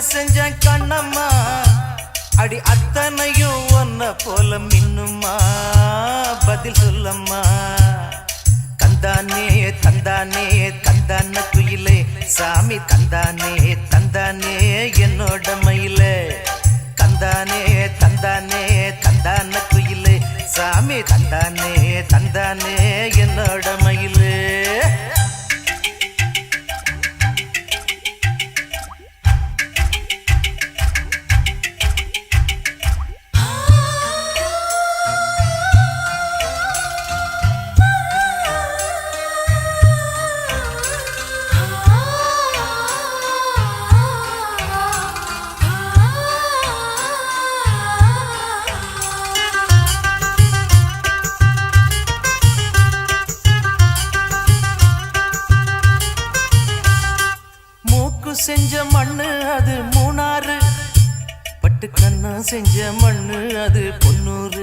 செஞ்ச கண்ணம்மா. அடி அத்தனையும் ஒன்ன போல மின்னுமா பதில் சொல்லம்மா. கந்தானே தந்தானே தந்தான குயிலே. சாமி தந்தானே தந்தானே என்னோட மயில. கந்தானே தந்தானே தந்தான குயிலே. சாமி தந்தானே தந்தானே என்னோட செஞ்ச மண்ணு அது மூணாறு. பட்டு கண்ணா செஞ்ச மண்ணு அது பொன்னூறு.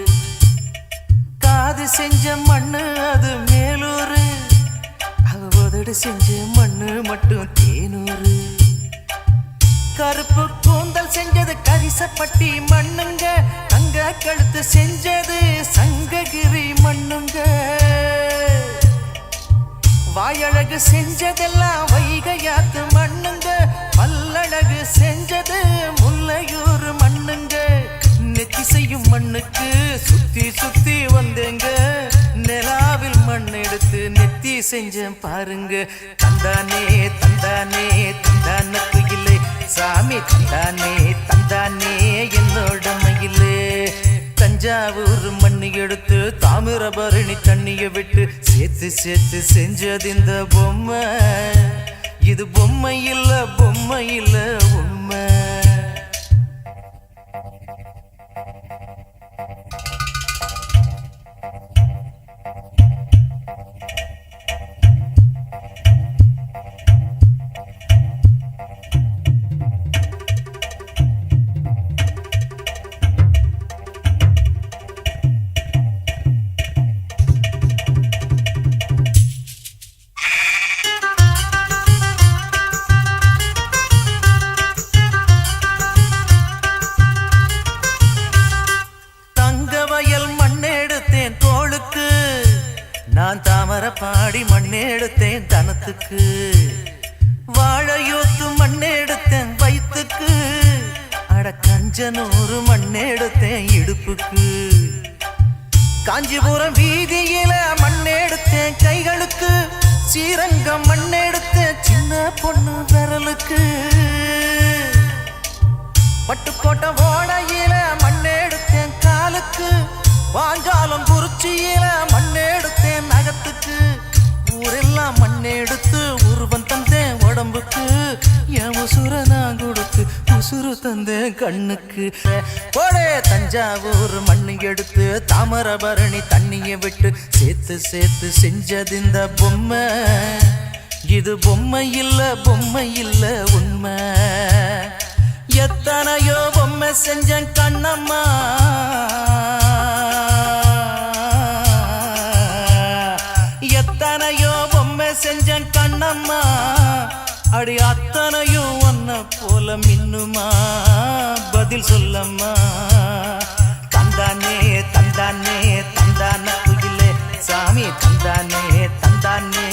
காது செஞ்ச மண்ணு அது மேலூரு அவ உதடு செஞ்ச மண்ணு மட்டும் தேனூரு கருப்பு கூந்தல் செஞ்சது கரிசப்பட்டி மண்ணுங்க. தங்க கழுத்து செஞ்சது சங்ககிரி மண்ணுங்க. வாயழகு செஞ்சதெல்லாம் மண் எடுத்து நெத்தி செஞ்சேன் பாருங்க. தந்தானே தந்தானே தந்தான குயிலே. சாமி தந்தானே தந்தானே என்னோட மயிலே. தஞ்சாவூர் மண்ணு எடுத்து தாமிரபரணி தண்ணிய விட்டு சேர்த்து சேர்த்து செஞ்சது இந்த பொம்மை. இது பொம்மை இல்லை பொம்மை இல்லை உண்மை நான் தாமர பாடி மண்ணெடுத்தேன் தனத்துக்கு. வாழையோத்து மண்ணெடுத்தேன் வயிற்றுக்கு அட கஞ்சனூறு மண்ணெடுத்தேன் இடுப்புக்கு. காஞ்சிபுரம் வீதியில மண்ணெடுத்தேன் கைகளுக்கு. ஸ்ரீரங்கம் மண்ணெடுத்தேன் சின்ன பொண்ணு விரலுக்கு. பட்டுக்கோட்டை உசுறு கண்ணுக்கு. போடே தஞ்சாவூர் மண்ணு எடுத்து தாமரபரணி தண்ணியை விட்டு சேர்த்து சேர்த்து செஞ்சது இந்த பொம்மை. இது பொம்மை இல்ல பொம்மை இல்ல உண்மை. எத்தனையோ பொம்மை செஞ்ச கண்ணம்மா. எத்தனையோ பொம்மை செஞ்ச கண்ணம்மா. அடி அத்தனையும் ஒன்ன போல மின்னுமா. பதில் சொல்லம்மா. தந்தானே தந்தானே தந்தான குயிலே. சாமி தந்தானே தந்தானே.